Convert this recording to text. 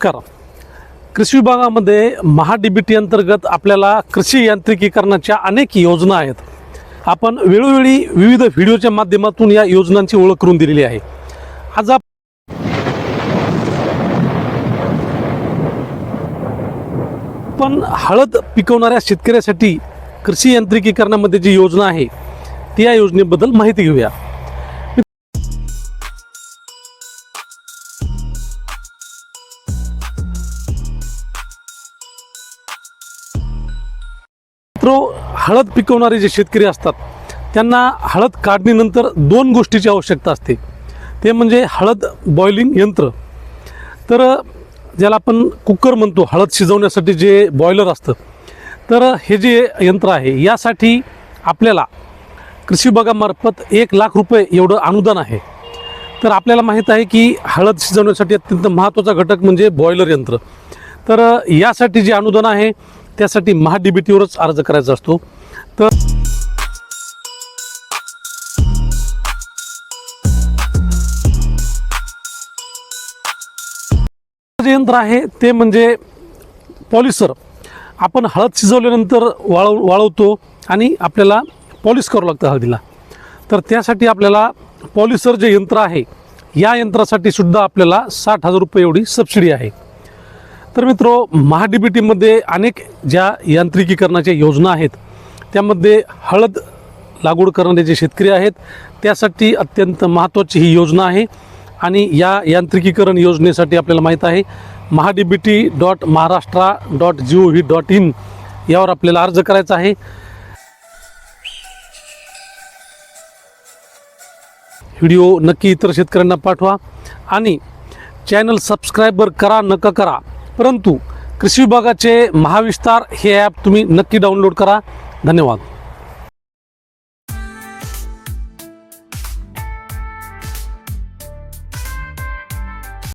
नमस्कार. कृषी विभागामध्ये महाडीबीटी अंतर्गत आपल्याला कृषी यांत्रिकीकरणाच्या अनेक योजना आहेत. आपण वेळोवेळी विविध व्हिडिओच्या माध्यमातून या योजनांची ओळख करून दिलेली आहे. आज आप आपण हळद पिकवणाऱ्या शेतकऱ्यासाठी कृषी यांत्रिकीकरणामध्ये जी योजना आहे ती या योजनेबद्दल माहिती घेऊया. मित्रो हळद पिकवणारे जे शेतकरी असतात त्यांना हळद काढणीनंतर दोन गोष्टीची आवश्यकता असते. ते म्हणजे हळद बॉइलिंग यंत्र. तर ज्याला आपण कुकर म्हणतो हळद शिजवण्यासाठी जे बॉयलर असतं तर हे जे यंत्र आहे यासाठी आपल्याला कृषी विभागामार्फत एक लाख रुपये एवढं अनुदान आहे. तर आपल्याला माहीत आहे की हळद शिजवण्यासाठी अत्यंत महत्त्वाचा घटक म्हणजे बॉयलर यंत्र. तर यासाठी जे अनुदान आहे त्यासाठी महा अर्ज करायचा असतो. तर जे यंत्र आहे ते म्हणजे पॉलिसर. आपण हळद शिजवल्यानंतर वाळव वाळवतो आणि आपल्याला पॉलिश करावं लागतं हळदीला. तर त्यासाठी आपल्याला पॉलिसर जे यंत्र आहे या यंत्रासाठी सुद्धा आपल्याला साठ हजार रुपये एवढी सबसिडी आहे. तर मित्रो महा बी टीमध्ये अनेक ज्या यांत्रिकीकरणाच्या योजना आहेत त्यामध्ये हळद लागवड करणारे जे शेतकरी आहेत त्यासाठी अत्यंत महत्त्वाची ही योजना आहे. आणि या यांत्रिकीकरण योजनेसाठी आपल्याला माहीत आहे Maha dot Maharashtra dot G O V dot in यावर आपल्याला अर्ज करायचा आहे. व्हिडिओ नक्की इतर शेतकऱ्यांना पाठवा आणि चॅनल सबस्क्राईबर करा नका करा. परंतु कृषी विभागाचे महाविस्तार हे ॲप तुम्ही नक्की डाउनलोड करा. धन्यवाद.